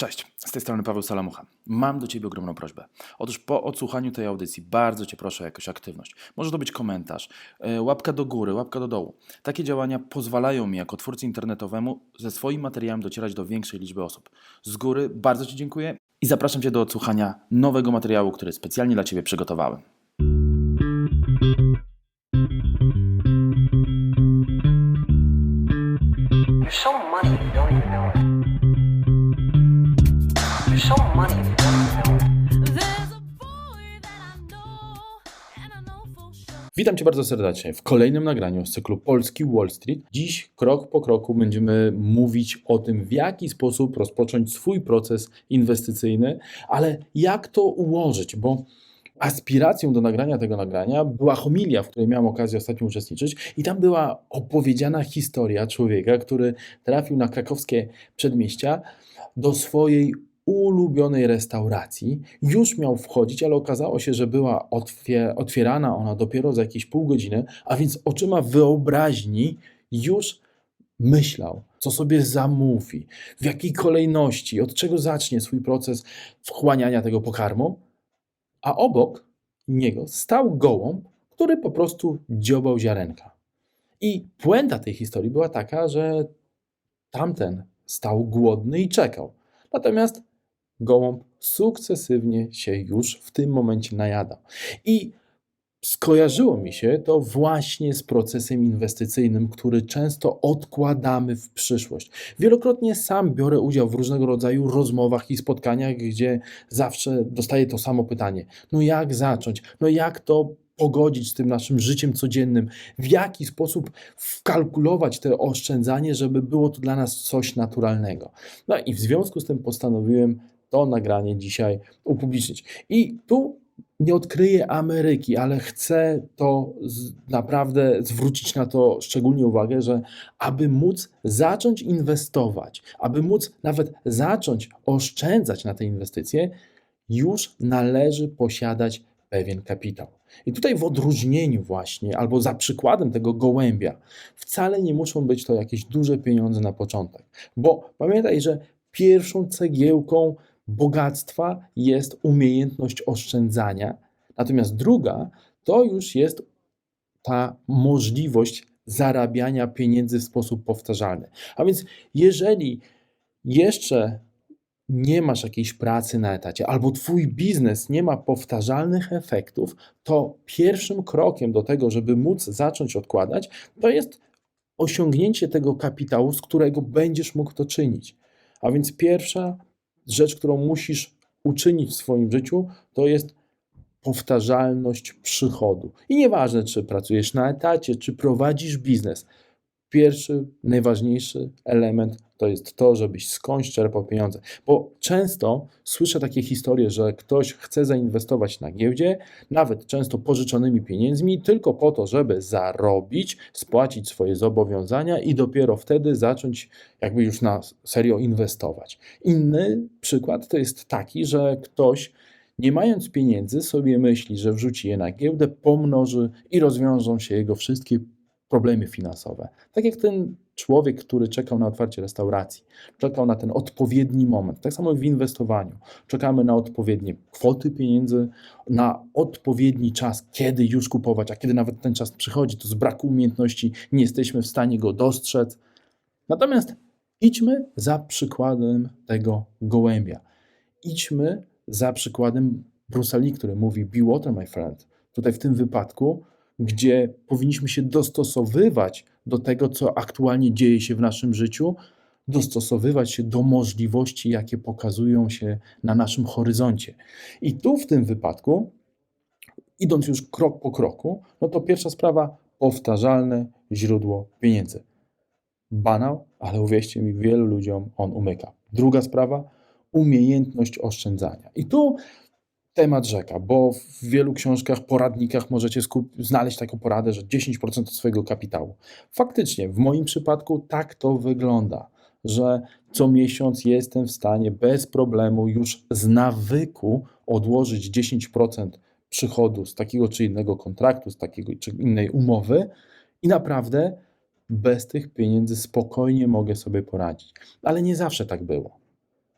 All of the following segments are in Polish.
Cześć, z tej strony Paweł Salamucha. Mam do Ciebie ogromną prośbę. Otóż po odsłuchaniu tej audycji bardzo Cię proszę o jakąś aktywność. Może to być komentarz, e, łapka do góry, łapka do dołu. Takie działania pozwalają mi jako twórcy internetowemu ze swoim materiałem docierać do większej liczby osób. Z góry bardzo Ci dziękuję i zapraszam Cię do odsłuchania nowego materiału, który specjalnie dla Ciebie przygotowałem. Witam Cię bardzo serdecznie w kolejnym nagraniu z cyklu Polski Wall Street. Dziś krok po kroku będziemy mówić o tym, w jaki sposób rozpocząć swój proces inwestycyjny, ale jak to ułożyć, bo aspiracją do nagrania tego nagrania była homilia, w której miałem okazję ostatnio uczestniczyć i tam była opowiedziana historia człowieka, który trafił na krakowskie przedmieścia do swojej ulubionej restauracji. Już miał wchodzić, ale okazało się, że była otwie- otwierana ona dopiero za jakieś pół godziny, a więc oczyma wyobraźni już myślał, co sobie zamówi, w jakiej kolejności, od czego zacznie swój proces wchłaniania tego pokarmu, a obok niego stał gołąb, który po prostu dziobał ziarenka. I puenta tej historii była taka, że tamten stał głodny i czekał. Natomiast gołąb sukcesywnie się już w tym momencie najadał. I skojarzyło mi się to właśnie z procesem inwestycyjnym, który często odkładamy w przyszłość. Wielokrotnie sam biorę udział w różnego rodzaju rozmowach i spotkaniach, gdzie zawsze dostaję to samo pytanie: no jak zacząć? No jak to pogodzić z tym naszym życiem codziennym? W jaki sposób wkalkulować to oszczędzanie, żeby było to dla nas coś naturalnego? No i w związku z tym postanowiłem to nagranie dzisiaj upublicznić. I tu nie odkryję Ameryki, ale chcę to naprawdę zwrócić na to szczególnie uwagę, że aby móc zacząć inwestować, aby móc nawet zacząć oszczędzać na te inwestycje, już należy posiadać pewien kapitał. I tutaj w odróżnieniu właśnie, albo za przykładem tego gołębia, wcale nie muszą być to jakieś duże pieniądze na początek. Bo pamiętaj, że pierwszą cegiełką bogactwa jest umiejętność oszczędzania, natomiast druga to już jest ta możliwość zarabiania pieniędzy w sposób powtarzalny. A więc jeżeli jeszcze nie masz jakiejś pracy na etacie, albo twój biznes nie ma powtarzalnych efektów, to pierwszym krokiem do tego, żeby móc zacząć odkładać, to jest osiągnięcie tego kapitału, z którego będziesz mógł to czynić. A więc pierwsza rzecz, którą musisz uczynić w swoim życiu, to jest powtarzalność przychodu. I nieważne, czy pracujesz na etacie, czy prowadzisz biznes. Pierwszy, najważniejszy element to jest to, żebyś skądś czerpał pieniądze. Bo często słyszę takie historie, że ktoś chce zainwestować na giełdzie, nawet często pożyczonymi pieniędzmi, tylko po to, żeby zarobić, spłacić swoje zobowiązania i dopiero wtedy zacząć jakby już na serio inwestować. Inny przykład to jest taki, że ktoś nie mając pieniędzy sobie myśli, że wrzuci je na giełdę, pomnoży i rozwiążą się jego wszystkie problemy finansowe. Tak jak ten człowiek, który czekał na otwarcie restauracji, czekał na ten odpowiedni moment. Tak samo w inwestowaniu. Czekamy na odpowiednie kwoty pieniędzy, na odpowiedni czas, kiedy już kupować, a kiedy nawet ten czas przychodzi, to z braku umiejętności nie jesteśmy w stanie go dostrzec. Natomiast idźmy za przykładem tego gołębia. Idźmy za przykładem Bruce'a Lee, który mówi be water, my friend. Tutaj w tym wypadku gdzie powinniśmy się dostosowywać do tego, co aktualnie dzieje się w naszym życiu, dostosowywać się do możliwości, jakie pokazują się na naszym horyzoncie. I tu w tym wypadku, idąc już krok po kroku, no to pierwsza sprawa powtarzalne źródło pieniędzy. Banał, ale uwierzcie mi, wielu ludziom on umyka. Druga sprawa, umiejętność oszczędzania. I tu temat rzeka, bo w wielu książkach, poradnikach możecie znaleźć taką poradę, że 10% od swojego kapitału. Faktycznie, w moim przypadku tak to wygląda, że co miesiąc jestem w stanie bez problemu już z nawyku odłożyć 10% przychodu z takiego czy innego kontraktu, z takiego czy innej umowy i naprawdę bez tych pieniędzy spokojnie mogę sobie poradzić. Ale nie zawsze tak było.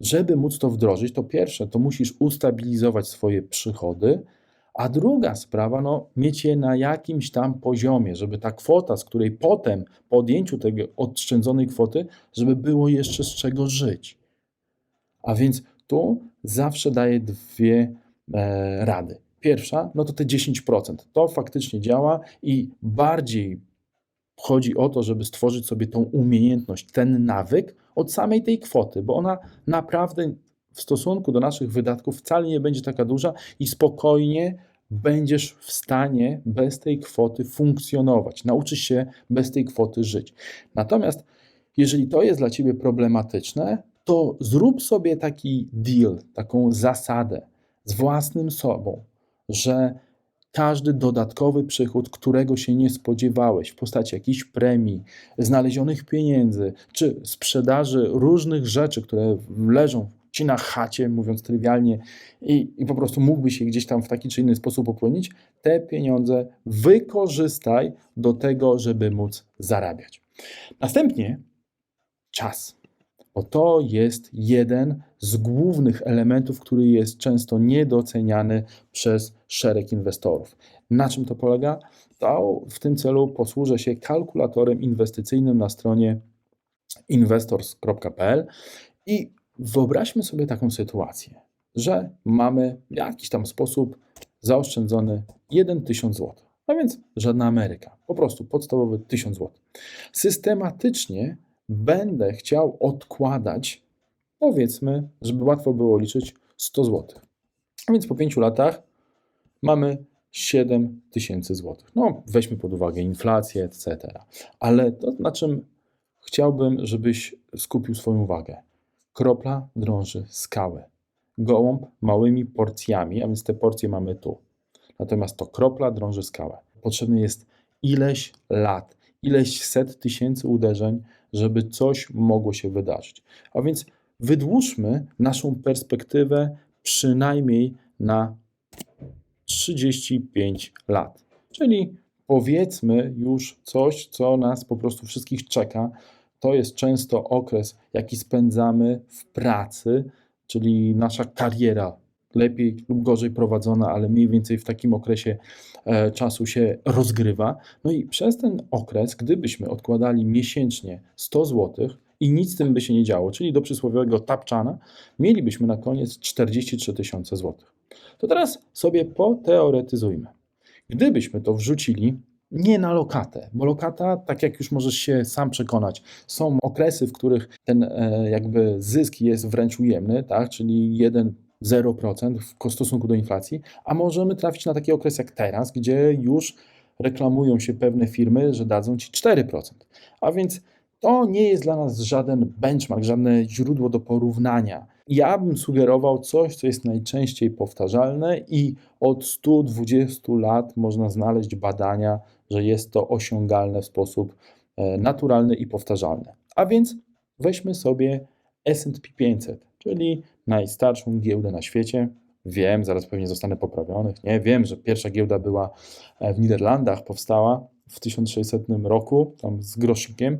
Żeby móc to wdrożyć, to pierwsze, to musisz ustabilizować swoje przychody, a druga sprawa, no, mieć je na jakimś tam poziomie, żeby ta kwota, z której potem po odjęciu tej odszczędzonej kwoty, żeby było jeszcze z czego żyć. A więc tu zawsze daję dwie e, rady. Pierwsza, no to te 10%. To faktycznie działa i bardziej chodzi o to, żeby stworzyć sobie tą umiejętność, ten nawyk od samej tej kwoty, bo ona naprawdę w stosunku do naszych wydatków wcale nie będzie taka duża i spokojnie będziesz w stanie bez tej kwoty funkcjonować, nauczysz się bez tej kwoty żyć. Natomiast jeżeli to jest dla ciebie problematyczne, to zrób sobie taki deal, taką zasadę z własnym sobą, że każdy dodatkowy przychód, którego się nie spodziewałeś w postaci jakichś premii, znalezionych pieniędzy, czy sprzedaży różnych rzeczy, które leżą ci na chacie, mówiąc trywialnie, i, i po prostu mógłbyś je gdzieś tam w taki czy inny sposób opłonić, te pieniądze wykorzystaj do tego, żeby móc zarabiać. Następnie czas. Bo to jest jeden z głównych elementów, który jest często niedoceniany przez szereg inwestorów. Na czym to polega? To w tym celu posłużę się kalkulatorem inwestycyjnym na stronie investors.pl i wyobraźmy sobie taką sytuację, że mamy w jakiś tam sposób zaoszczędzony 1000 zł. A więc żadna Ameryka, po prostu podstawowy 1000 zł. Systematycznie będę chciał odkładać, powiedzmy, żeby łatwo było liczyć, 100 zł. A więc po 5 latach mamy 7 tysięcy złotych. No, weźmy pod uwagę inflację, etc. Ale to, na czym chciałbym, żebyś skupił swoją uwagę. Kropla drąży skałę. Gołąb małymi porcjami, a więc te porcje mamy tu. Natomiast to kropla drąży skałę. Potrzebne jest ileś lat, ileś set tysięcy uderzeń, żeby coś mogło się wydarzyć. A więc wydłużmy naszą perspektywę przynajmniej na 35 lat. Czyli powiedzmy już coś, co nas po prostu wszystkich czeka. To jest często okres, jaki spędzamy w pracy, czyli nasza kariera lepiej lub gorzej prowadzona, ale mniej więcej w takim okresie e, czasu się rozgrywa. No i przez ten okres, gdybyśmy odkładali miesięcznie 100 zł i nic z tym by się nie działo, czyli do przysłowiowego tapczana, mielibyśmy na koniec 43 tysiące złotych. To teraz sobie poteoretyzujmy. Gdybyśmy to wrzucili nie na lokatę, bo lokata, tak jak już możesz się sam przekonać, są okresy, w których ten e, jakby zysk jest wręcz ujemny, tak, czyli 1 0% w stosunku do inflacji, a możemy trafić na taki okres jak teraz, gdzie już reklamują się pewne firmy, że dadzą ci 4%. A więc to nie jest dla nas żaden benchmark, żadne źródło do porównania. Ja bym sugerował coś, co jest najczęściej powtarzalne i od 120 lat można znaleźć badania, że jest to osiągalne w sposób e, naturalny i powtarzalny. A więc weźmy sobie S&P 500, czyli najstarszą giełdę na świecie. Wiem, zaraz pewnie zostanę poprawiony. Nie, wiem, że pierwsza giełda była e, w Niderlandach, powstała w 1600 roku, tam z groszykiem.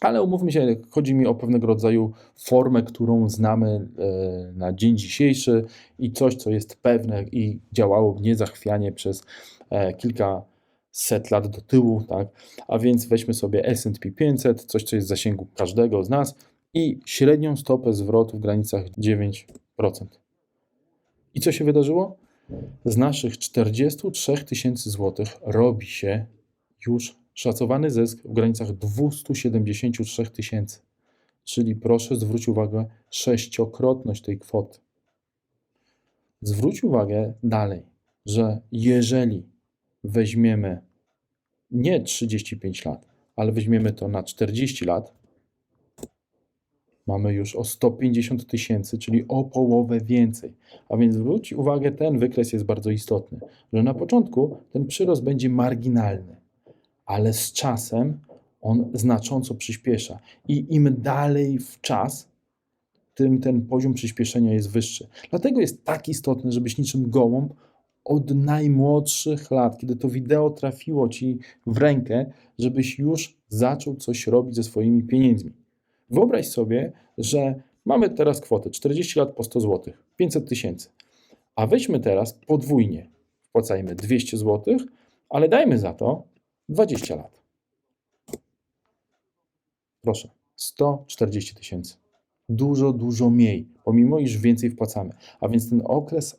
Ale umówmy się, chodzi mi o pewnego rodzaju formę, którą znamy e, na dzień dzisiejszy i coś, co jest pewne i działało niezachwianie przez e, kilka set lat do tyłu, tak? A więc weźmy sobie S&P 500, coś, co jest w zasięgu każdego z nas i średnią stopę zwrotu w granicach 9%. I co się wydarzyło? Z naszych 43 tysięcy złotych robi się już szacowany zysk w granicach 273 tysięcy. Czyli proszę zwróć uwagę, sześciokrotność tej kwoty. Zwróć uwagę dalej, że jeżeli weźmiemy nie 35 lat, ale weźmiemy to na 40 lat, mamy już o 150 tysięcy, czyli o połowę więcej. A więc zwróć uwagę, ten wykres jest bardzo istotny, że na początku ten przyrost będzie marginalny, ale z czasem on znacząco przyspiesza. I im dalej w czas, tym ten poziom przyspieszenia jest wyższy. Dlatego jest tak istotne, żebyś niczym gołąb od najmłodszych lat, kiedy to wideo trafiło ci w rękę, żebyś już zaczął coś robić ze swoimi pieniędzmi. Wyobraź sobie, że Mamy teraz kwotę 40 lat po 100 zł, 500 tysięcy. A weźmy teraz podwójnie. Wpłacajmy 200 zł, ale dajmy za to 20 lat. Proszę, 140 tysięcy. Dużo, dużo mniej, pomimo iż więcej wpłacamy. A więc ten okres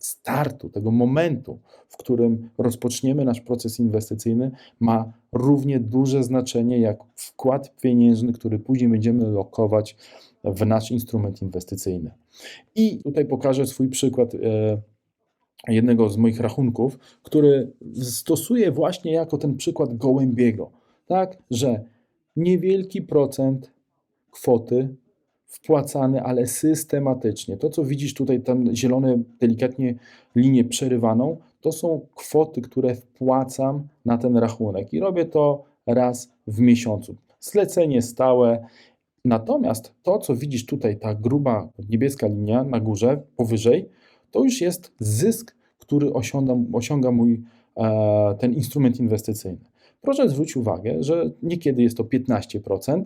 startu, tego momentu, w którym rozpoczniemy nasz proces inwestycyjny, ma równie duże znaczenie jak wkład pieniężny, który później będziemy lokować w nasz instrument inwestycyjny. I tutaj pokażę swój przykład e, jednego z moich rachunków, który stosuję właśnie jako ten przykład gołębiego. Tak, że niewielki procent kwoty wpłacany, ale systematycznie. To, co widzisz tutaj, tam zielone, delikatnie linię przerywaną, to są kwoty, które wpłacam na ten rachunek i robię to raz w miesiącu. Zlecenie stałe. Natomiast to, co widzisz tutaj, ta gruba niebieska linia na górze, powyżej, to już jest zysk, który osiąga, osiąga mój e, ten instrument inwestycyjny. Proszę zwrócić uwagę, że niekiedy jest to 15%,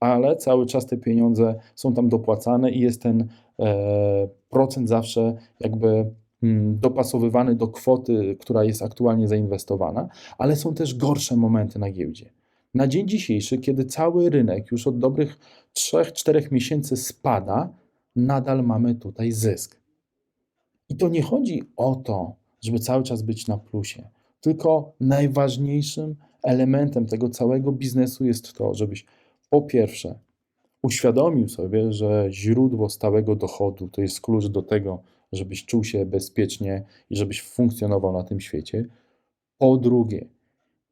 ale cały czas te pieniądze są tam dopłacane i jest ten e, procent zawsze jakby mm, dopasowywany do kwoty, która jest aktualnie zainwestowana, ale są też gorsze momenty na giełdzie. Na dzień dzisiejszy, kiedy cały rynek już od dobrych 3-4 miesięcy spada, nadal mamy tutaj zysk. I to nie chodzi o to, żeby cały czas być na plusie, tylko najważniejszym elementem tego całego biznesu jest to, żebyś po pierwsze uświadomił sobie, że źródło stałego dochodu to jest klucz do tego, żebyś czuł się bezpiecznie i żebyś funkcjonował na tym świecie. Po drugie,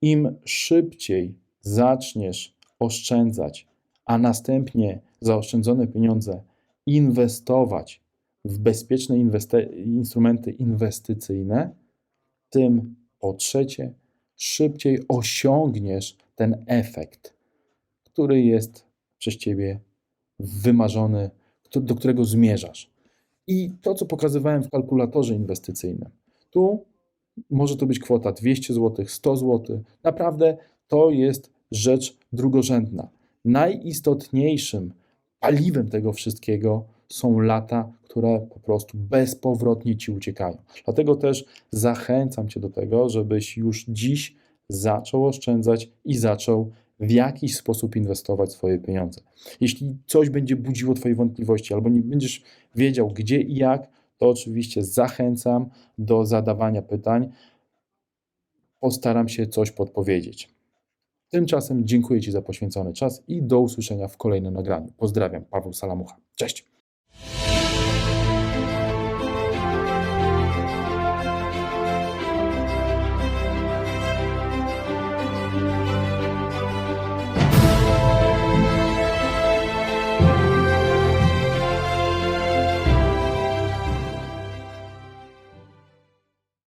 im szybciej zaczniesz oszczędzać, a następnie zaoszczędzone pieniądze inwestować w bezpieczne instrumenty inwestycyjne, tym po trzecie, szybciej osiągniesz ten efekt, który jest przez ciebie wymarzony, do którego zmierzasz. I to, co pokazywałem w kalkulatorze inwestycyjnym, tu może to być kwota 200 zł, 100 zł. Naprawdę to jest rzecz drugorzędna. Najistotniejszym paliwem tego wszystkiego są lata, które po prostu bezpowrotnie ci uciekają. Dlatego też zachęcam cię do tego, żebyś już dziś zaczął oszczędzać i zaczął w jakiś sposób inwestować swoje pieniądze. Jeśli coś będzie budziło Twoje wątpliwości albo nie będziesz wiedział gdzie i jak, to oczywiście zachęcam do zadawania pytań. Postaram się coś podpowiedzieć. Tymczasem dziękuję Ci za poświęcony czas i do usłyszenia w kolejnym nagraniu. Pozdrawiam, Paweł Salamucha. Cześć!